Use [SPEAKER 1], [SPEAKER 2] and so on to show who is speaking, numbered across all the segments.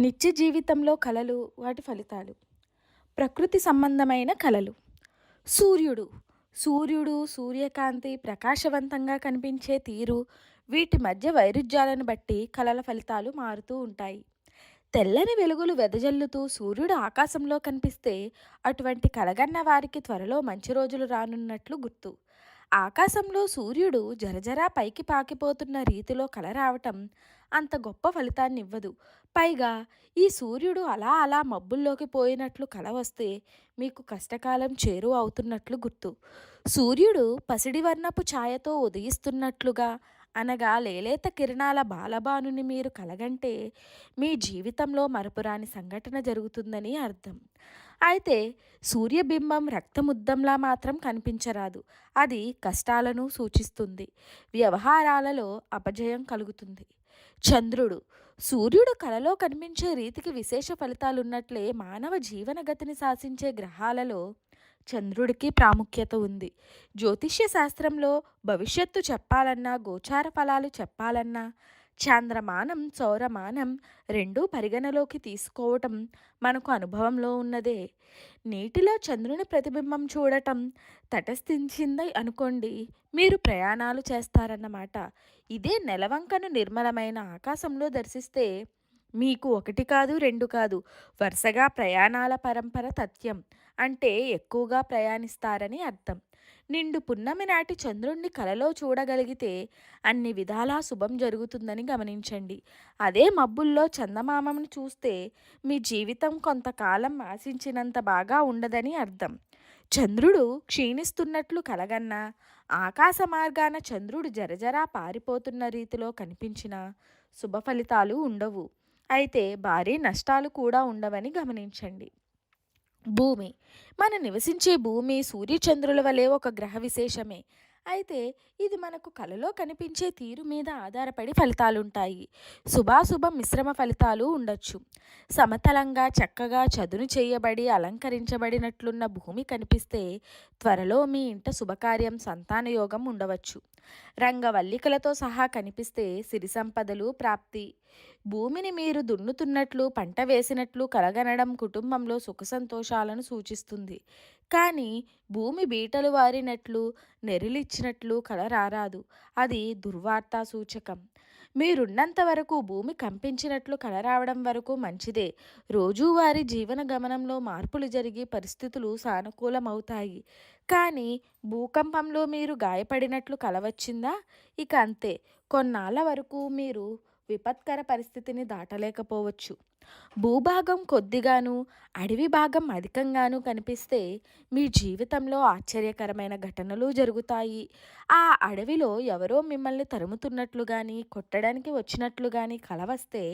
[SPEAKER 1] నిత్య జీవితంలో కళలు వాటి ఫలితాలు. ప్రకృతి సంబంధమైన కళలు సూర్యుడు. సూర్యుడు సూర్యకాంతి ప్రకాశవంతంగా కనిపించే తీరు వీటి మధ్య వైరుధ్యాలను బట్టి కళల ఫలితాలు మారుతూ ఉంటాయి. తెల్లని వెలుగులు వెదజల్లుతూ సూర్యుడు ఆకాశంలో కనిపిస్తే అటువంటి కలగన్న వారికి త్వరలో మంచి రోజులు రానున్నట్లు గుర్తు. ఆకాశంలో సూర్యుడు జరజరా పైకి పాకిపోతున్న రీతిలో కల రావటం అంత గొప్ప ఫలితాన్ని ఇవ్వదు పైగా ఈ సూర్యుడు అలా అలా మబ్బుల్లోకి పోయినట్లు కల వస్తే మీకు కష్టకాలం చేరు అవుతున్నట్లు గుర్తు. సూర్యుడు పసిడి వర్ణపు ఛాయతో ఉదయిస్తున్నట్లుగా అనగా లేలేత కిరణాల బాలబానుని మీరు కలగంటే మీ జీవితంలో మరపురాని సంఘటన జరుగుతుందని అర్థం. అయితే సూర్యబింబం రక్తముద్దంలా మాత్రం కనిపించరాదు. అది కష్టాలను సూచిస్తుంది. వ్యవహారాలలో అపజయం కలుగుతుంది. చంద్రుడు సూర్యుడు కలలో కనిపించే రీతికి విశేష ఫలితాలున్నట్లే మానవ జీవన గతిని శాసించే గ్రహాలలో చంద్రుడికి ప్రాముఖ్యత ఉంది. జ్యోతిష్య శాస్త్రంలో భవిష్యత్తు చెప్పాలన్నా గోచార ఫలాలు చెప్పాలన్నా చాంద్రమానం సౌరమానం రెండూ పరిగణలోకి తీసుకోవటం మనకు అనుభవంలో ఉన్నదే. నీటిలో చంద్రుని ప్రతిబింబం చూడటం తటస్థించిందై అనుకోండి మీరు ప్రయాణాలు చేస్తారన్నమాట. ఇదే నెలవంకను నిర్మలమైన ఆకాశంలో దర్శిస్తే మీకు ఒకటి కాదు రెండు కాదు. వరుసగా ప్రయాణాల పరంపర తథ్యం అంటే ఎక్కువగా ప్రయాణిస్తారని అర్థం. నిండు పున్నమి నాటి చంద్రుణ్ణి కలలో చూడగలిగితే అన్ని విధాలా శుభం జరుగుతుందని గమనించండి. అదే మబ్బుల్లో చందమామను చూస్తే మీ జీవితం కొంతకాలం ఆశించినంత బాగా ఉండదని అర్థం. చంద్రుడు క్షీణిస్తున్నట్లు కలగన్నా ఆకాశ మార్గాన చంద్రుడు జరజరా పారిపోతున్న రీతిలో కనిపించిన శుభ ఫలితాలు ఉండవు. అయితే భారీ నష్టాలు కూడా ఉండవని గమనించండి. భూమి. మన నివసించే భూమి సూర్యచంద్రుల వలె ఒక గ్రహ విశేషమే. అయితే ఇది మనకు కలలో కనిపించే తీరు మీద ఆధారపడి ఫలితాలుంటాయి. శుభాశుభ మిశ్రమ ఫలితాలు ఉండొచ్చు. సమతలంగా చక్కగా చదును చేయబడి అలంకరించబడినట్లున్న భూమి కనిపిస్తే త్వరలో మీ ఇంట శుభకార్యం సంతానయోగం ఉండవచ్చు. రంగవల్లికలతో సహా కనిపిస్తే సిరి సంపదలు ప్రాప్తి. భూమిని మీరు దున్నుతున్నట్లు పంట వేసినట్లు కలగనడం కుటుంబంలో సుఖ సంతోషాలను సూచిస్తుంది. కానీ భూమి బీటలు వారినట్లు నెరిలిచ్చినట్లు కల రారాదు. అది దుర్వార్తా సూచకం. మీరున్నంత వరకు భూమి కంపించినట్లు కల రావడం వరకు మంచిదే. రోజువారీ జీవన గమనంలో మార్పులు జరిగి పరిస్థితులు సానుకూలమవుతాయి. కానీ భూకంపంలో మీరు గాయపడినట్లు కలవచ్చిందా ఇక అంతే. కొన్నాళ్ళ వరకు మీరు విపత్కర పరిస్థితిని దాటలేకపోవచ్చు. భూభాగం కొద్దిగాను అడవి భాగం అధికంగాను కనిపిస్తే మీ జీవితంలో ఆశ్చర్యకరమైన ఘటనలు జరుగుతాయి. ఆ అడవిలో ఎవరో మిమ్మల్ని తరుముతున్నట్లు కానీ కొట్టడానికి వచ్చినట్లు కానీ కలవస్తే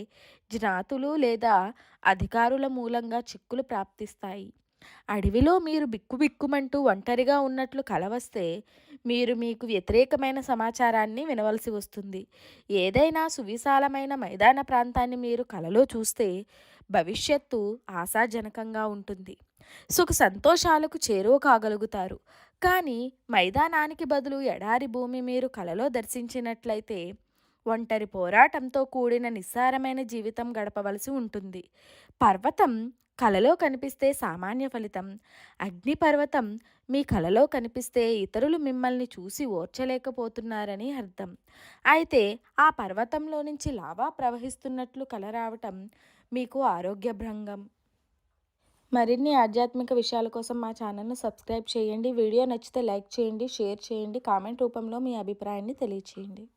[SPEAKER 1] జ్ఞాతులు లేదా అధికారుల మూలంగా చిక్కులు ప్రాప్తిస్తాయి. అడవిలో మీరు బిక్కుబిక్కుమంటూ ఒంటరిగా ఉన్నట్లు కలవస్తే మీరు మీకు వ్యతిరేకమైన సమాచారాన్ని వినవలసి వస్తుంది. ఏదైనా సువిశాలమైన మైదాన ప్రాంతాన్ని మీరు కలలో చూస్తే భవిష్యత్తు ఆశాజనకంగా ఉంటుంది. సుఖ సంతోషాలకు చేరువ కాగలుగుతారు. కానీ మైదానానికి బదులు ఎడారి భూమి మీరు కలలో దర్శించినట్లయితే ఒంటరి పోరాటంతో కూడిన నిస్సారమైన జీవితం గడపవలసి ఉంటుంది. పర్వతం కలలో కనిపిస్తే సామాన్య ఫలితం. అగ్నిపర్వతం మీ కలలో కనిపిస్తే ఇతరులు మిమ్మల్ని చూసి ఓర్చలేకపోతున్నారని అర్థం. అయితే ఆ పర్వతంలో నుంచి లావా ప్రవహిస్తున్నట్లు కల రావటం మీకు ఆరోగ్యభ్రంగం. మరిన్ని ఆధ్యాత్మిక విషయాల కోసం మా ఛానల్ను సబ్స్క్రైబ్ చేయండి. వీడియో నచ్చితే లైక్ చేయండి షేర్ చేయండి కామెంట్ రూపంలో మీ అభిప్రాయాన్ని తెలియచేయండి.